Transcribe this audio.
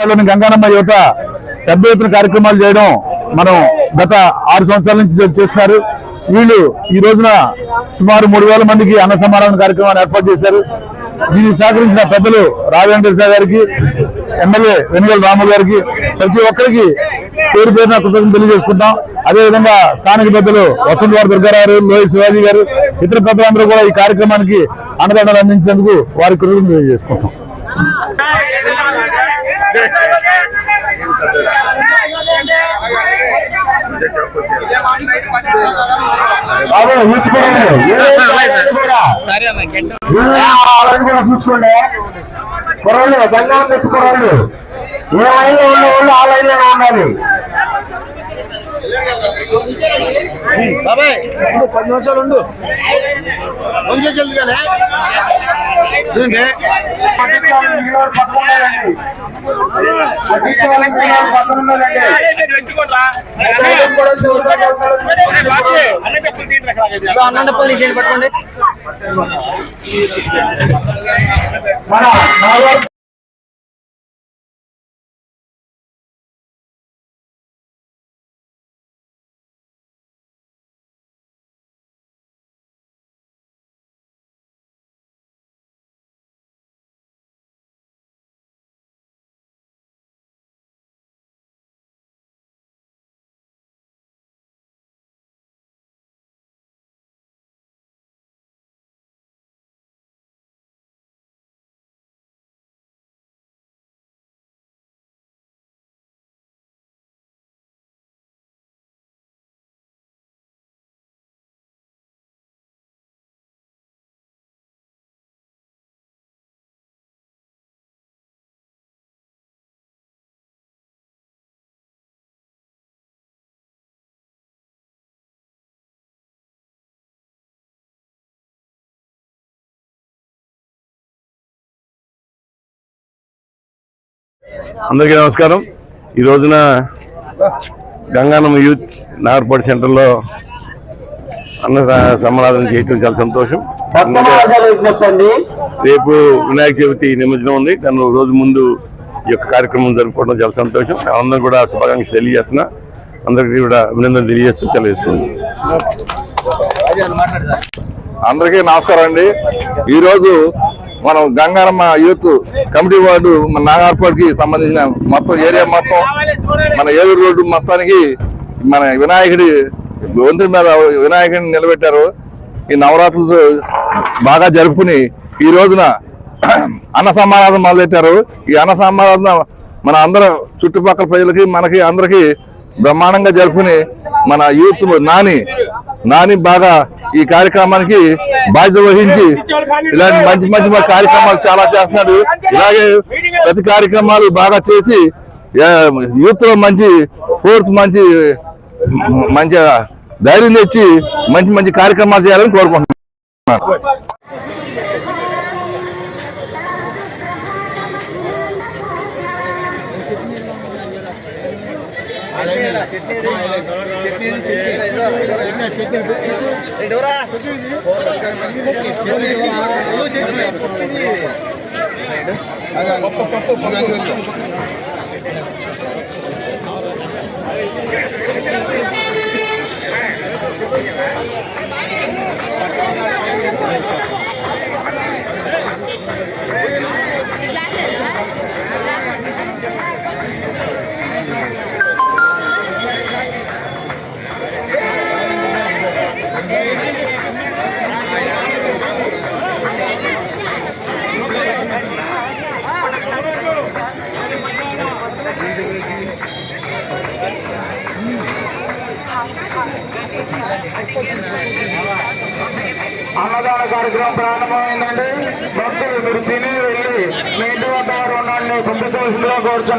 లోని గంగానమ్మ యువత పెద్ద ఎత్తున కార్యక్రమాలు చేయడం మనం గత ఆరు సంవత్సరాల నుంచి చేస్తున్నారు. వీళ్ళు ఈ రోజున సుమారు మూడు వేల మందికి అన్న సమారాధన కార్యక్రమాన్ని ఏర్పాటు చేశారు. దీనికి సహకరించిన పెద్దలు రాజేంద్ర సార్ గారికి ఎమ్మెల్యే వెనుగల రాము గారికి ప్రతి ఒక్కరికి పేరు పేరున కృతజ్ఞతలు తెలియజేసుకుంటాం అదేవిధంగా స్థానిక పెద్దలు వసంత్ వారి దుర్గారావు లోయ శివాజీ గారు ఇతర పెద్దలందరూ కూడా ఈ కార్యక్రమానికి అన్నదండలు అందించేందుకు వారి కృతజ్ఞతలు తెలియజేసుకుంటాం చూసుకోండి కుర్రాళ్ళు గంగా పెట్టి కుర్రాళ్ళు ఏ లైన్లో ఉన్న వాళ్ళు ఆ లైన్లోనే ఉండాలి. బాబాయ్. ఉండు పది నిమిషాలు ఉండు. కొంచెం జల్దిగానే ఏంటి? అన్నండపల్లి చేయండి పట్టుకోండి. మన అందరికీ నమస్కారం. ఈ రోజున గంగానమ్మ యూత్ నాగర్పాటి సెంటర్లో అన్న సమారాధన చేయటం చాలా సంతోషం. రేపు వినాయక చవితి నిమజ్జనం ఉంది. ఒక రోజు ముందు ఈ యొక్క కార్యక్రమం జరుపుకోవడం చాలా సంతోషం. అందరూ కూడా శుభాకాంక్షలు తెలియజేస్తున్నా. అందరికీ కూడా అభినందన తెలియజేస్తూ సెలవు అందరికీ నమస్కారం అండి. ఈరోజు మనం గంగారమ్మ యూత్ కమిటీ వార్డు మన నాగార్పాడుకి సంబంధించిన మొత్తం ఏరియా మొత్తం మన ఏలూరు రోడ్డు మొత్తానికి మన వినాయకుడి గొంతు మీద వినాయకుడిని నిలబెట్టారు. ఈ నవరాత్రులు బాగా జరుపుకుని ఈ రోజున అన్న సమారాధన మొదలెట్టారు. ఈ అన్న సమారాధన మన అందరూ చుట్టుపక్కల ప్రజలకి మనకి అందరికి బ్రహ్మాండంగా జరుపుకుని మన యూత్ నాని నాని బాగా ఈ కార్యక్రమానికి బాధ్యత వహించి ఇలాంటి మంచి మంచి కార్యక్రమాలు చాలా చేస్తున్నాడు. ఇలాగే ప్రతి కార్యక్రమాలు బాగా చేసి యూత్లో మంచి ఫోర్స్ మంచి మంచి ధైర్యం తెచ్చి మంచి మంచి కార్యక్రమాలు చేయాలని కోరుకుంటున్నాను. పప్పు పప్పు అన్నదాన కార్యక్రమం ప్రారంభమైందండి. భక్తులు మీరు తిని వెళ్ళి మీ ఇంటి వద్ద వారు ఉండాలని సంతోషంగా కోరుచున్నారు